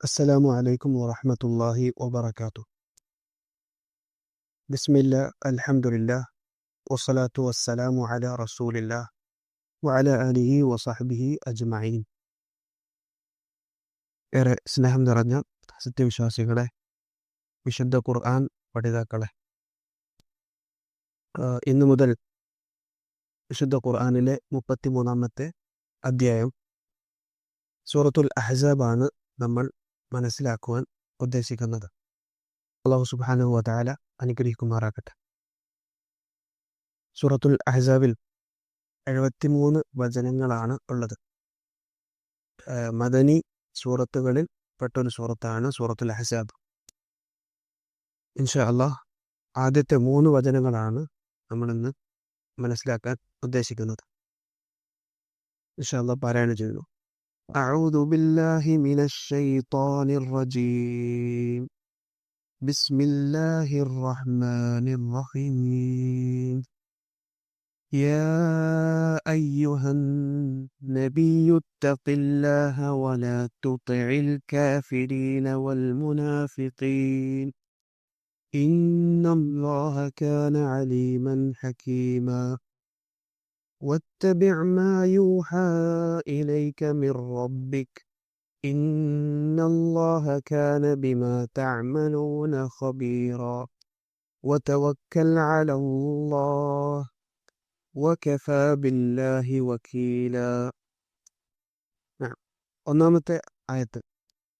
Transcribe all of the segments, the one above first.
അസ്സലാമു അലൈക്കും വറഹമത്തല്ലാഹി വബർക്കാത്തു ബിസ്മില്ല അൽഹമുല്ല വസ്സലാത്തു വസ്സലാമു അല റസൂലില്ല വഅല അലിഹി വസഹബിഹി അജ്മഈൻ ഏറെ സ്നേഹം നിറഞ്ഞ സത്യവിശ്വാസികളെ വിശുദ്ധ ഖുർആൻ പഠിതാക്കളെ ഇന്നു മുതൽ വിശുദ്ധ ഖുർആാനിലെ മുപ്പത്തിമൂന്നാമത്തെ അധ്യായം സൂറത്തുൽ അഹസാബാണ് നമ്മൾ മനസ്സിലാക്കുവാൻ ഉദ്ദേശിക്കുന്നത്. അള്ളാഹു സുബ്ഹാനഹു വതആല അനുഗ്രഹിക്കുമാറാകട്ടെ. സൂറത്തുൽ അഹ്സാബിൽ എഴുപത്തിമൂന്ന് വചനങ്ങളാണ് ഉള്ളത്. മദനി സൂറത്തുകളിൽ പെട്ടൊരു സൂറത്താണ് സൂറത്തുൽ അഹ്സാബ്. ഇൻഷാ അള്ളാഹ് ആദ്യത്തെ മൂന്ന് വചനങ്ങളാണ് നമ്മൾ ഇന്ന് മനസ്സിലാക്കാൻ ഉദ്ദേശിക്കുന്നത്. ഇൻഷാ അള്ളാഹ് പാരായണം ചെയ്യുന്നു. أعوذ بالله من الشيطان الرجيم. بسم الله الرحمن الرحيم. يا أيها النبي اتق الله ولا تطع الكافرين والمنافقين. إن الله كان عليما حكيما. واتبع ما يوحى إليك من ربك إن الله كان بما تعملون خبيرا وتوكل على الله وكفى بالله وكيلا نعم ഒന്നാമത്തെ ആയത്ത്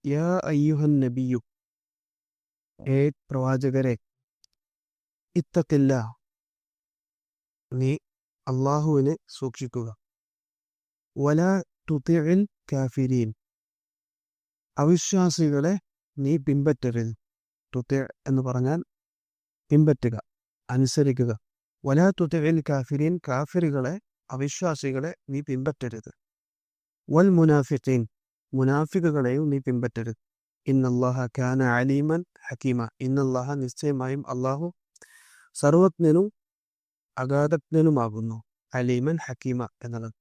യാ അയ്യുഹൻ നബിയു ഏ പ്രവാചകരെ ഇത്തക്കില്ല നീ അള്ളാഹുവിനെ സൂക്ഷിക്കുക. വല തുതിൽ കാഫിരീൻ. അവിശ്വാസികളെ നീ പിൻപറ്റരുത്. തുതി എന്ന് പറഞ്ഞാൽ പിൻപറ്റുക അനുസരിക്കുക. വല തുതിൽ കാഫിരീൻ കാഫിറുകളെ അവിശ്വാസികളെ നീ പിൻപറ്റരുത്. വൽ മുനാഫിഖീൻ മുനാഫിക്കുകളെയും നീ പിൻപറ്റരുത്. ഇന്നല്ലാഹ കാന അലീമൻ ഹക്കീമ ഇന്നല്ലാഹ നിശ്ചയമായും അള്ളാഹു സർവജ്ഞനും അഗാധജ്ഞനുമാകുന്നു അലീമൻ ഹക്കീമ എന്നുള്ളത്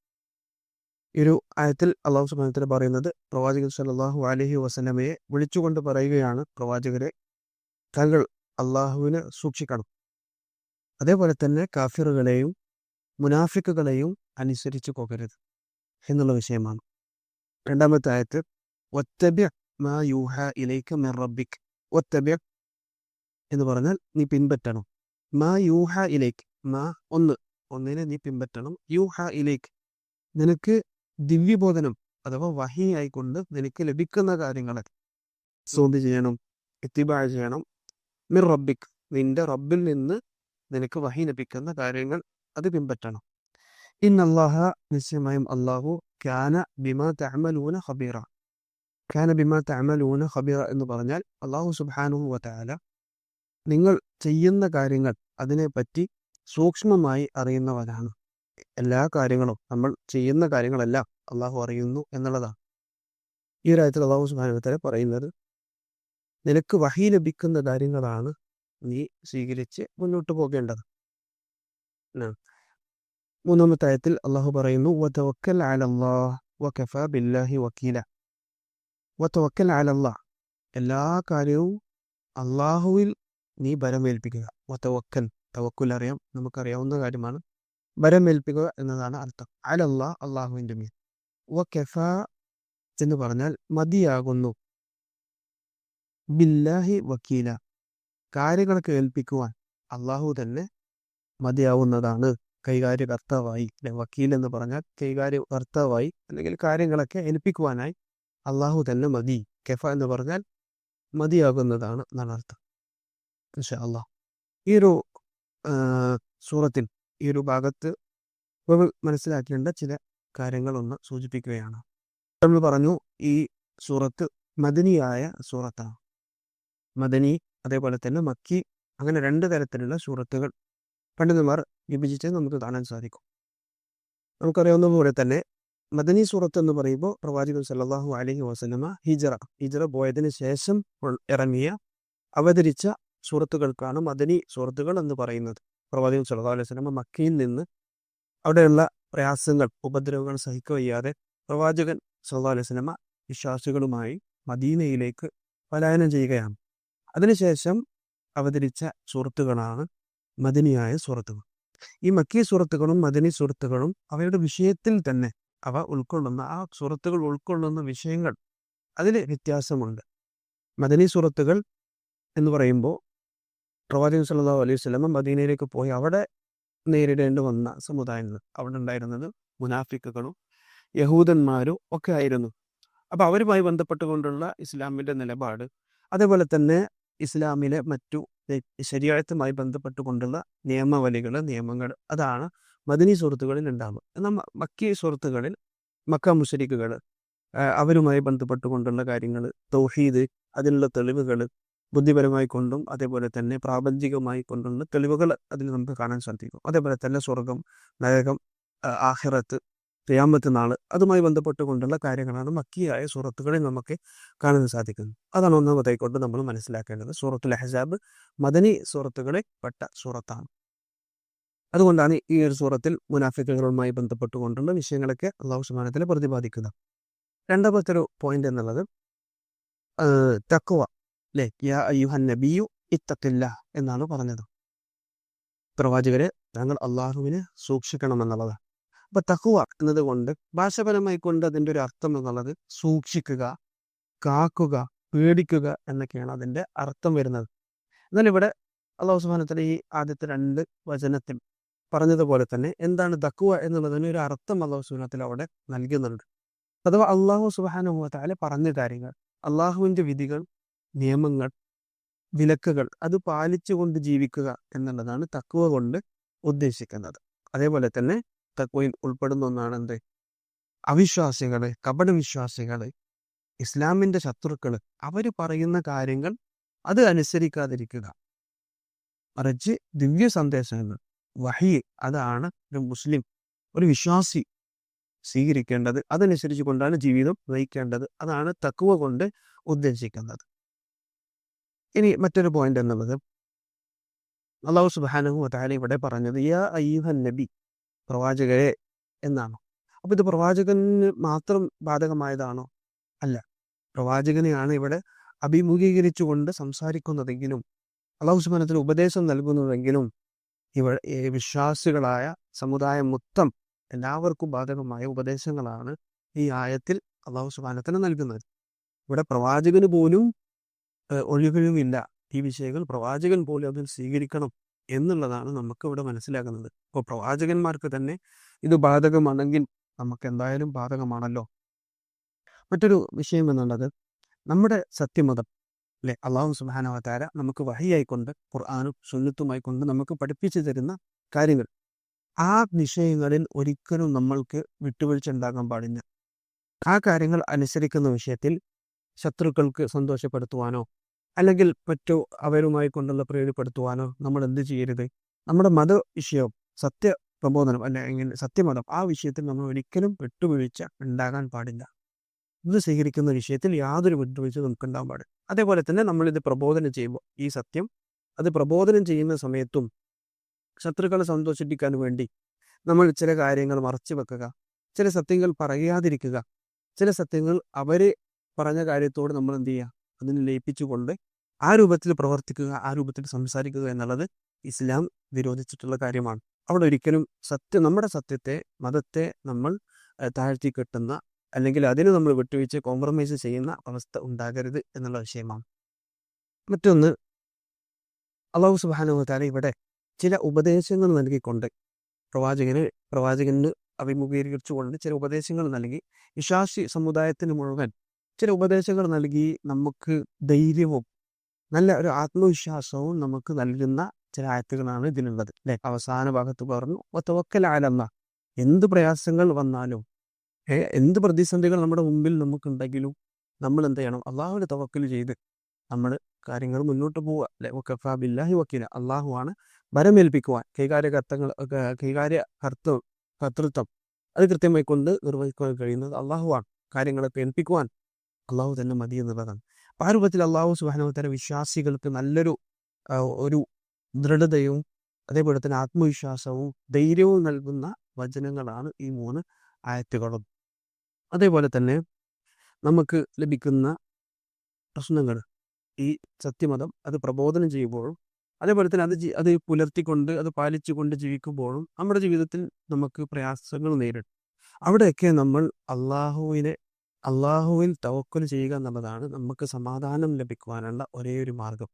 ഈ ഒരു ആയത്തിൽ അള്ളാഹു സുബാനത്തിൽ പറയുന്നത് പ്രവാചകൻ സല്ലല്ലാഹു അലഹി വസല്ലമയെ വിളിച്ചുകൊണ്ട് പറയുകയാണ് പ്രവാചകരെ തങ്ങൾ അള്ളാഹുവിനെ സൂക്ഷിക്കണം. അതേപോലെ തന്നെ കാഫിറുകളെയും മുനാഫിക്കുകളെയും അനുസരിച്ച് പോകരുത് എന്നുള്ള വിഷയമാണ്. രണ്ടാമത്തെ ആയത്ത് ഒറ്റബ്യ മാ ഒറ്റബ്യ എന്ന് പറഞ്ഞാൽ നീ പിൻപറ്റണം. മാ യൂഹ ഇലേക്ക് മാ ഒന്ന്. ഒന്നിനെ നീ പിൻപറ്റണം. യു ഹ ഇലേക്ക്. നിനക്ക് ദിവ്യബോധനം അഥവാ വഹി ആയിക്കൊണ്ട് നിനക്ക് ലഭിക്കുന്ന കാര്യങ്ങളെ സോദി ചെയ്യണം. ഇത്തിബാ ചെയ്യണം. മിർ റബ്ബിക്. നിന്റെ റബ്ബിൽ നിന്ന് നിനക്ക് വഹി ലഭിക്കുന്ന കാര്യങ്ങൾ അത് പിൻപറ്റണം. ഇൻ അള്ളാഹ നിശ്ചയമായും അള്ളാഹു കാന ബിമാ തമലൂന ഹബീറ കാന ബിമാ തമലൂന ഹബീറ എന്ന് പറഞ്ഞാൽ അള്ളാഹു സുബ്ഹാനഹു വതആല നിങ്ങൾ ചെയ്യുന്ന കാര്യങ്ങൾ അതിനെപ്പറ്റി സൂക്ഷ്മമായി അറിയുന്നവനാണ്. എല്ലാ കാര്യങ്ങളും നമ്മൾ ചെയ്യുന്ന കാര്യങ്ങളെല്ലാം അള്ളാഹു അറിയുന്നു എന്നുള്ളതാണ്. ഈ ഒരു ആയത്തിൽ അള്ളാഹു സുബാനുത്തരെ പറയുന്നത് നിനക്ക് വഹി ലഭിക്കുന്ന കാര്യങ്ങളാണ് നീ സ്വീകരിച്ച് മുന്നോട്ട് പോകേണ്ടത്. മൂന്നാമത്തെ ആയത്തിൽ അള്ളാഹു പറയുന്നു വതവക്കൽ ബില്ലാഹി അലല്ലാഹ് എല്ലാ കാര്യവും അള്ളാഹുവിൽ നീ ഭരമേൽപ്പിക്കുക വതവക്കൽ. തവക്കുൽ അറിയാം നമുക്കറിയാവുന്ന കാര്യമാണ്. വരമേൽപ്പിക്കുക എന്നതാണ് അർത്ഥം. അലല്ല അള്ളാഹുവിന്റെ മീൻ വ കെഫ എന്ന് പറഞ്ഞാൽ മതിയാകുന്നു. ബില്ലാഹി വക്കീല. കാര്യങ്ങളൊക്കെ ഏൽപ്പിക്കുവാൻ അള്ളാഹു തന്നെ മതിയാവുന്നതാണ്. കൈകാര്യകർത്താവായി അല്ലെ വക്കീൽ എന്ന് പറഞ്ഞാൽ കൈകാര്യകർത്താവായി അല്ലെങ്കിൽ കാര്യങ്ങളൊക്കെ ഏൽപ്പിക്കുവാനായി അള്ളാഹു തന്നെ മതി. കെഫ എന്ന് പറഞ്ഞാൽ മതിയാകുന്നതാണ് എന്നാണ് അർത്ഥം. ഇൻഷാ അള്ളാഹ്. ഈ ഒരു സൂറത്തിൽ ഈ ഒരു ഭാഗത്ത് മനസ്സിലാക്കേണ്ട ചില കാര്യങ്ങൾ ഒന്ന് സൂചിപ്പിക്കുകയാണ്. നമ്മൾ പറഞ്ഞു ഈ സൂറത്ത് മദനിയായ സൂറത്താണ്. മദനി അതേപോലെ തന്നെ മക്കി അങ്ങനെ രണ്ട് തരത്തിലുള്ള സൂറത്തുകൾ പണ്ഡിതന്മാർ വിഭജിച്ച് നമുക്ക് കാണാൻ സാധിക്കും. നമുക്കറിയാവുന്ന പോലെ തന്നെ മദനി സൂറത്ത് എന്ന് പറയുമ്പോൾ പ്രവാചകൻ സല്ലാഹു അലഹി വസല്ലമ ഹിജറ ഹിജറ പോയതിന് ശേഷം ഇറങ്ങിയ അവതരിച്ച സൂറത്തുകൾക്കാണ് മദനി സുഹൃത്തുക്കൾ എന്ന് പറയുന്നത് പ്രവാചകൻ സല്ലല്ലാഹു അലൈഹി വസല്ലമ മക്കയിൽ നിന്ന് അവിടെയുള്ള പ്രയാസങ്ങൾ ഉപദ്രവങ്ങൾ സഹിക്കവയ്യാതെ പ്രവാചകൻ സല്ലല്ലാഹു അലൈഹി വസല്ലമ വിശ്വാസികളുമായി മദീനയിലേക്ക് പലായനം ചെയ്യുകയാണ്. അതിനുശേഷം അവതരിച്ച സുഹൃത്തുക്കളാണ് മദനിയായ സുഹൃത്തുക്കൾ. ഈ മക്കീ സുഹൃത്തുക്കളും മദനി സുഹൃത്തുക്കളും അവയുടെ വിഷയത്തിൽ തന്നെ അവ ഉൾക്കൊള്ളുന്ന ആ സുഹൃത്തുക്കൾ ഉൾക്കൊള്ളുന്ന വിഷയങ്ങൾ അതിൽ വ്യത്യാസമുണ്ട്. മദനി സുഹൃത്തുക്കൾ എന്ന് പറയുമ്പോൾ പ്രവാചകൻ സല്ലാ അലൈഹി വസല്ലം മദീനയിലേക്ക് പോയി അവിടെ നേരിടേണ്ടി വന്ന സമുദായങ്ങൾ അവിടെ ഉണ്ടായിരുന്നത് മുനാഫിക്കുകളും യഹൂദന്മാരും ഒക്കെ ആയിരുന്നു. അപ്പോൾ അവരുമായി ബന്ധപ്പെട്ടുകൊണ്ടുള്ള ഇസ്ലാമിന്റെ നിലപാട് അതേപോലെ തന്നെ ഇസ്ലാമിലെ മറ്റു ശരിയായത്തുമായി ബന്ധപ്പെട്ടുകൊണ്ടുള്ള നിയമവലികൾ നിയമങ്ങൾ അതാണ് മദനി സുഹൃത്തുക്കളിൽ ഉണ്ടാവുക. എന്നാൽ മക്കി സുഹൃത്തുക്കളിൽ മക്ക മുഷരിക്കുകൾ അവരുമായി ബന്ധപ്പെട്ടുകൊണ്ടുള്ള കാര്യങ്ങൾ തൗഹീദ് അതിനുള്ള തെളിവുകൾ ബുദ്ധിപരമായി കൊണ്ടും അതേപോലെ തന്നെ പ്രാപഞ്ചികമായി കൊണ്ടുള്ള തെളിവുകൾ അതിൽ നമുക്ക് കാണാൻ സാധിക്കും. അതേപോലെ തന്നെ സ്വർഗം നരകം ആഹിറത്ത് ഖിയാമത്ത് നാൾ അതുമായി ബന്ധപ്പെട്ടുകൊണ്ടുള്ള കാര്യങ്ങളാണ് മക്കിയായ സൂറത്തുകളിൽ നമുക്ക് കാണാൻ സാധിക്കുന്നത്. അതാണ് ഒന്നാമതായി കൊണ്ട് നമ്മൾ മനസ്സിലാക്കേണ്ടത്. സൂറത്തുൽ അഹസാബ് മദനി സൂറത്തുകളിൽ പെട്ട സൂറത്താണ്. അതുകൊണ്ടാണ് ഈ ഒരു സൂറത്തിൽ മുനാഫിക്കുകളുമായി ബന്ധപ്പെട്ടുകൊണ്ടുള്ള വിഷയങ്ങളൊക്കെ അള്ളാഹു സുബാനത്തിൽ പ്രതിപാദിക്കുന്നത്. രണ്ടാമത്തെ ഒരു പോയിന്റ് എന്നുള്ളത് തക്കുവ അല്ലെ യാ നബിയു എന്നാണ് പറഞ്ഞത്. പ്രവാചകരെ താങ്കൾ അള്ളാഹുവിനെ സൂക്ഷിക്കണമെന്നുള്ളത്. അപ്പൊ തക്കുവ എന്നത് കൊണ്ട് ഭാഷപരമായി കൊണ്ട് അതിന്റെ ഒരു അർത്ഥം എന്നുള്ളത് സൂക്ഷിക്കുക കാക്കുക പേടിക്കുക എന്നൊക്കെയാണ് അതിന്റെ അർത്ഥം വരുന്നത്. എന്നാൽ ഇവിടെ അള്ളാഹു സുബാനത്തിലെ ഈ ആദ്യത്തെ രണ്ട് വചനത്തിൽ പറഞ്ഞതുപോലെ തന്നെ എന്താണ് തക്കുവ എന്നുള്ളതിന് ഒരു അർത്ഥം അള്ളാഹു സുബാനത്തിൽ അവിടെ നൽകുന്നുണ്ട്. അഥവാ അള്ളാഹു സുബാനുഭവത്താലെ പറഞ്ഞ കാര്യങ്ങൾ അള്ളാഹുവിന്റെ വിധികൾ നിയമങ്ങൾ വിലക്കുകൾ അത് പാലിച്ചുകൊണ്ട് ജീവിക്കുക എന്നുള്ളതാണ് തക്കുവ കൊണ്ട് ഉദ്ദേശിക്കുന്നത്. അതേപോലെ തന്നെ തക്കുവയിൽ ഉൾപ്പെടുന്ന ഒന്നാണ് എന്ത്? അവിശ്വാസികൾ കപടവിശ്വാസികൾ ഇസ്ലാമിന്റെ ശത്രുക്കൾ അവർ പറയുന്ന കാര്യങ്ങൾ അത് അനുസരിക്കാതിരിക്കുക. മറിച്ച് ദിവ്യ സന്ദേശങ്ങൾ വഹി അതാണ് ഒരു മുസ്ലിം ഒരു വിശ്വാസി സ്വീകരിക്കേണ്ടത്. അതനുസരിച്ച് കൊണ്ടാണ് ജീവിതം നയിക്കേണ്ടത്. അതാണ് തക്കുവ കൊണ്ട് ഉദ്ദേശിക്കുന്നത്. ഇനി മറ്റൊരു പോയിന്റ് എന്നുള്ളത്. അള്ളാഹു സുബാനഹു താല ഇവിടെ പറഞ്ഞത് യാ അയ്യുഹൻ നബി പ്രവാചകരെ എന്നാണ്. അപ്പൊ ഇത് പ്രവാചകന് മാത്രം ബാധകമായതാണോ? അല്ല. പ്രവാചകനെയാണ് ഇവിടെ അഭിമുഖീകരിച്ചുകൊണ്ട് സംസാരിക്കുന്നതെങ്കിലും അള്ളാഹു സുബാനത്തിന് ഉപദേശം നൽകുന്നതെങ്കിലും ഇവ വിശ്വാസികളായ സമുദായം മൊത്തം എല്ലാവർക്കും ബാധകമായ ഉപദേശങ്ങളാണ് ഈ ആയത്തിൽ അള്ളാഹു സുബാനത്തിന് നൽകുന്നത്. ഇവിടെ പ്രവാചകന് പോലും ഒഴികഴിവില്ല ഈ വിഷയങ്ങൾ പ്രവാചകൻ പോലും അതിൽ സ്വീകരിക്കണം എന്നുള്ളതാണ് നമുക്ക് ഇവിടെ മനസ്സിലാക്കുന്നത് അപ്പോൾ പ്രവാചകന്മാർക്ക് തന്നെ ഇത് ബാധകമാണെങ്കിൽ നമുക്ക് എന്തായാലും ബാധകമാണല്ലോ. മറ്റൊരു വിഷയം എന്നുള്ളത് നമ്മുടെ സത്യമതം അല്ലെ? അള്ളാഹു സുബാനവതാര നമുക്ക് വഹിയായിക്കൊണ്ട് ഖുർആാനും സുന്നത്തുമായി കൊണ്ട് നമുക്ക് പഠിപ്പിച്ചു തരുന്ന കാര്യങ്ങൾ. ആ വിഷയങ്ങളിൽ ഒരിക്കലും നമ്മൾക്ക് വിട്ടുവീഴ്ച ഉണ്ടാകാൻ പാടില്ല. ആ കാര്യങ്ങൾ അനുസരിക്കുന്ന വിഷയത്തിൽ ശത്രുക്കൾക്ക് സന്തോഷപ്പെടുത്തുവാനോ അല്ലെങ്കിൽ മറ്റു അവരുമായി കൊണ്ടുള്ള പ്രയോജനപ്പെടുത്തുവാനോ നമ്മൾ എന്ത് ചെയ്യരുത്? നമ്മുടെ മത വിഷയവും സത്യ പ്രബോധനം അല്ലെങ്കിൽ സത്യമതം ആ വിഷയത്തിൽ നമ്മൾ ഒരിക്കലും വിട്ടുവീഴ്ച ഉണ്ടാകാൻ പാടില്ല. ഇത് സ്വീകരിക്കുന്ന വിഷയത്തിൽ യാതൊരു വിട്ടുവീഴ്ച നമുക്ക് ഉണ്ടാകാൻ പാടില്ല. അതേപോലെ തന്നെ നമ്മളിത് പ്രബോധനം ചെയ്യുമ്പോൾ ഈ സത്യം അത് പ്രബോധനം ചെയ്യുന്ന സമയത്തും ശത്രുക്കളെ സന്തോഷിപ്പിക്കാൻ വേണ്ടി നമ്മൾ ചില കാര്യങ്ങൾ മറച്ചു വെക്കുക ചില സത്യങ്ങൾ പറയാതിരിക്കുക ചില സത്യങ്ങൾ അവരെ പറഞ്ഞ കാര്യത്തോട് നമ്മൾ എന്ത് ചെയ്യുക? അതിനെ ലയിപ്പിച്ചുകൊണ്ട് ആ രൂപത്തിൽ പ്രവർത്തിക്കുക ആ രൂപത്തിൽ സംസാരിക്കുക എന്നുള്ളത് ഇസ്ലാം വിരോധിച്ചിട്ടുള്ള കാര്യമാണ്. അവിടെ ഒരിക്കലും സത്യം നമ്മുടെ സത്യത്തെ മതത്തെ നമ്മൾ താഴ്ത്തി കെട്ടുന്ന അല്ലെങ്കിൽ അതിന് നമ്മൾ വിട്ടുവീഴ്ച കോംപ്രമൈസ് ചെയ്യുന്ന അവസ്ഥ ഉണ്ടാകരുത് എന്നുള്ള വിഷയമാണ്. മറ്റൊന്ന് അള്ളാഹു സുബാനുത്താല ഇവിടെ ചില ഉപദേശങ്ങൾ നൽകിക്കൊണ്ട് പ്രവാചകന് പ്രവാചകന് അഭിമുഖീകരിച്ചുകൊണ്ട് ചില ഉപദേശങ്ങൾ നൽകി. വിശ്വാസി സമുദായത്തിന് മുഴുവൻ ചില ഉപദേശങ്ങൾ നൽകി നമുക്ക് ധൈര്യവും നല്ല ഒരു ആത്മവിശ്വാസവും നമുക്ക് നൽകുന്ന ചില ആയത്തുകളാണ് ഇതിനുള്ളത് അല്ലെ? അവസാന ഭാഗത്ത് പറഞ്ഞു ഒത്തവക്കലാലമ്മ എന്ത് പ്രയാസങ്ങൾ വന്നാലും എന്ത് പ്രതിസന്ധികൾ നമ്മുടെ മുമ്പിൽ നമുക്കുണ്ടെങ്കിലും നമ്മൾ എന്ത് ചെയ്യണം? അള്ളാഹുവിന് തവക്കൽ ചെയ്ത് നമ്മൾ കാര്യങ്ങൾ മുന്നോട്ട് പോവുക അല്ലെ? ബില്ലാഹി വക്കീല അള്ളാഹുവാണ് ഭരമേൽപ്പിക്കുവാൻ കൈകാര്യ കർത്തങ്ങൾ കൈകാര്യ കർത്തൃ കർത്തൃത്വം. അത് കൃത്യമായി കൊണ്ട് നിർവഹിക്കുവാൻ കഴിയുന്നത് അള്ളാഹുവാണ് കാര്യങ്ങളൊക്കെ ഏൽപ്പിക്കുവാൻ അള്ളാഹു തന്നെ മതി എന്നുള്ളതാണ് ആ രൂപത്തിൽ അള്ളാഹു സുബാനുത്തര വിശ്വാസികൾക്ക് നല്ലൊരു ഒരു ദൃഢതയും അതേപോലെ തന്നെ ആത്മവിശ്വാസവും ധൈര്യവും നൽകുന്ന വചനങ്ങളാണ് ഈ മൂന്ന് ആയത്തുകളും. അതേപോലെ തന്നെ നമുക്ക് ലഭിക്കുന്ന പ്രശ്നങ്ങൾ ഈ സത്യമതം അത് പ്രബോധനം ചെയ്യുമ്പോഴും അതേപോലെ തന്നെ അത് അത് പുലർത്തിക്കൊണ്ട് അത് പാലിച്ചുകൊണ്ട് ജീവിക്കുമ്പോഴും നമ്മുടെ ജീവിതത്തിൽ നമുക്ക് പ്രയാസങ്ങൾ നേരിടും. അവിടെയൊക്കെ നമ്മൾ അള്ളാഹുവിനെ അള്ളാഹുവിൽ തവക്കുൽ ചെയ്യുക എന്നുള്ളതാണ് നമുക്ക് സമാധാനം ലഭിക്കുവാനുള്ള ഒരേ ഒരു മാർഗം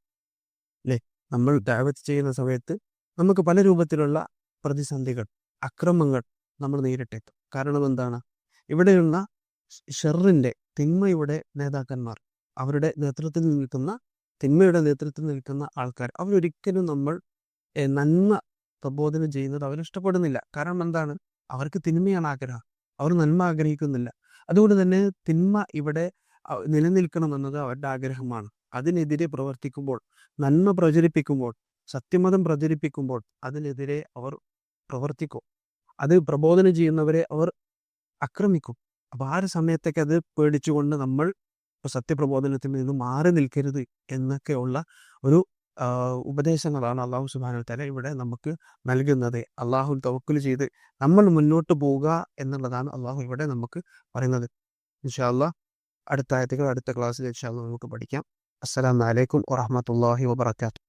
അല്ലേ നമ്മൾ ദാവത്ത് ചെയ്യുന്ന സമയത്ത് നമുക്ക് പല രൂപത്തിലുള്ള പ്രതിസന്ധികൾ അക്രമങ്ങൾ നമ്മൾ നേരിട്ടേക്കും. കാരണം എന്താണ്? ഇവിടെയുള്ള ഷെറിന്റെ തിന്മയുടെ നേതാക്കന്മാർ അവരുടെ നേതൃത്വത്തിൽ നിൽക്കുന്ന തിന്മയുടെ നേതൃത്വത്തിൽ നിൽക്കുന്ന ആൾക്കാർ അവരൊരിക്കലും നമ്മൾ നന്മ പ്രബോധനം ചെയ്യുന്നത് അവരിഷ്ടപ്പെടുന്നില്ല. കാരണം എന്താണ്? അവർക്ക് തിന്മയാണ് ആഗ്രഹം. അവർ നന്മ ആഗ്രഹിക്കുന്നില്ല. അതുകൊണ്ട് തന്നെ തിന്മ ഇവിടെ നിലനിൽക്കണമെന്നത് അവരുടെ ആഗ്രഹമാണ്. അതിനെതിരെ പ്രവർത്തിക്കുമ്പോൾ നന്മ പ്രചരിപ്പിക്കുമ്പോൾ സത്യമതം പ്രചരിപ്പിക്കുമ്പോൾ അതിനെതിരെ അവർ പ്രവർത്തിക്കും. അത് പ്രബോധനം ചെയ്യുന്നവരെ അവർ ആക്രമിക്കും. അപ്പോൾ ആ ഒരു സമയത്തൊക്കെ അത് പേടിച്ചുകൊണ്ട് നമ്മൾ സത്യപ്രബോധനത്തിൽ നിന്ന് മാറി നിൽക്കരുത് എന്നൊക്കെയുള്ള ഒരു ഉപദേശങ്ങളാണ് അള്ളാഹു സുബാനു തല ഇവിടെ നമുക്ക് നൽകുന്നത്. അള്ളാഹു തവക്കുൽ ചെയ്ത് നമ്മൾ മുന്നോട്ട് പോവുക എന്നുള്ളതാണ് അള്ളാഹു ഇവിടെ നമുക്ക് പറയുന്നത്. ഇൻഷാല്ല അടുത്ത ആയത്തുകൾ അടുത്ത ക്ലാസ്സിൽ ഇൻഷാല്ല നമുക്ക് പഠിക്കാം. അസ്സലാമലൈക്കും വറഹമത്തല്ലാഹി വബർക്കാത്തു